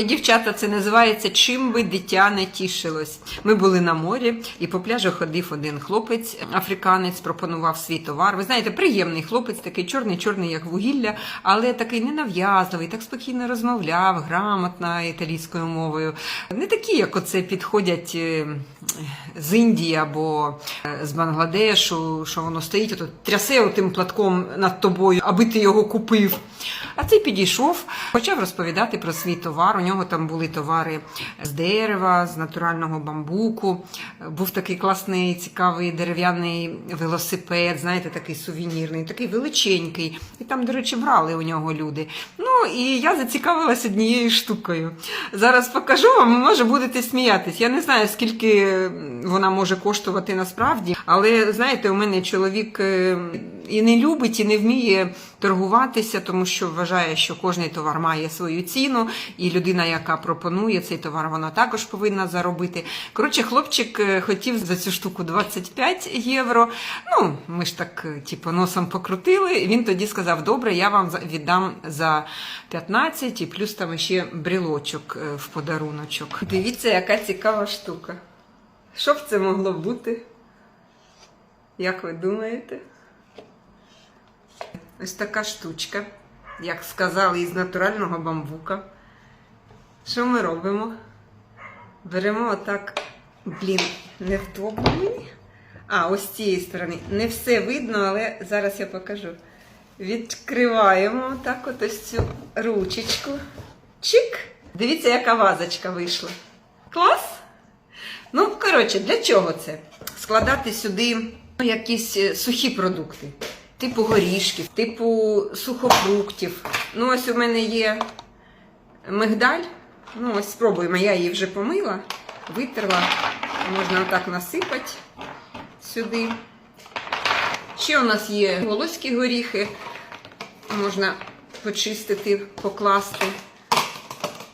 Ой, дівчата, це називається Чим би дитя не тішилось. Ми були на морі, і по пляжу ходив один хлопець, африканець, пропонував свій товар. Ви знаєте, приємний хлопець, такий чорний, чорний, як вугілля, але такий ненав'язливий, так спокійно розмовляв, грамотно італійською мовою. Не такі, як оце підходять е, з Індії або е, з Бангладешу, що воно стоїть, ото трясе отим платком над тобою, аби ти його купив. А цей підійшов, почав розповідати про свій товар. Нього там були товари з дерева, з натурального бамбуку. Був такий класний, цікавий дерев'яний велосипед, знаєте, такий сувенірний, такий величенький. І там, до речі, брали у нього люди. Ну і я зацікавилась однією штукою. Зараз покажу вам, може будете сміятись. Я не знаю, скільки вона може коштувати насправді, але знаєте, у мене чоловік е, і не любить, і не вміє торгуватися, тому що вважає, що кожний товар має свою ціну, і людина, яка пропонує цей товар, вона також повинна заробити. Коротше, хлопчик е, хотів за цю штуку 25 євро. Ну, ми ж так, е, типу, носом покрутили. Він тоді сказав: добре, я вам віддам за 15 і плюс там ще брілочок е, в подаруночок. Дивіться, яка цікава штука. Що б це могло бути? Як ви думаєте? Ось така штучка, як сказали, із натурального бамбука. Що ми робимо? Беремо отак, блін, невдобно мені. А, ось з цієї сторони. Не все видно, але зараз я покажу. Відкриваємо так от ось цю ручечку. Чик! Дивіться, яка вазочка вийшла. Клас! Ну, коротше, для чого це? Складати сюди ну, якісь е, сухі продукти, типу горішків, типу сухофруктів. Ну, ось у мене є мигдаль. Ну, ось спробуємо, я її вже помила, витерла. Можна отак насипати сюди. Ще у нас є волоські горіхи. Можна почистити, покласти.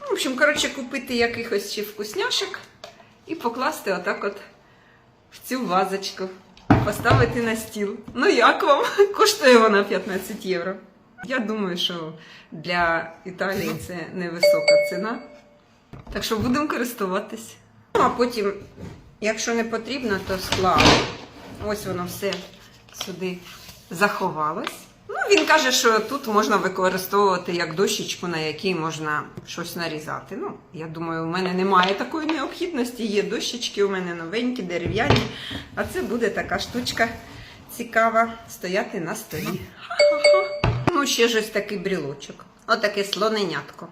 В общем, коротше, купити якихось ще вкусняшок і покласти отак от в цю вазочку. Поставити на стіл. Ну як вам? Коштує вона 15 євро. Я думаю, що для Італії це невисока ціна. Так що будемо користуватись. Ну, а потім, якщо не потрібно, то склали. Ось воно все сюди заховалось. Ну, він каже, що тут можна використовувати як дощечку, на якій можна щось нарізати. Ну, я думаю, у мене немає такої необхідності. Є дощечки, у мене новенькі, дерев'яні. А це буде така штучка цікава стояти на столі. Ха-ха-ха. Ну, ще ж ось такий брілочок. Отаке слоненятко.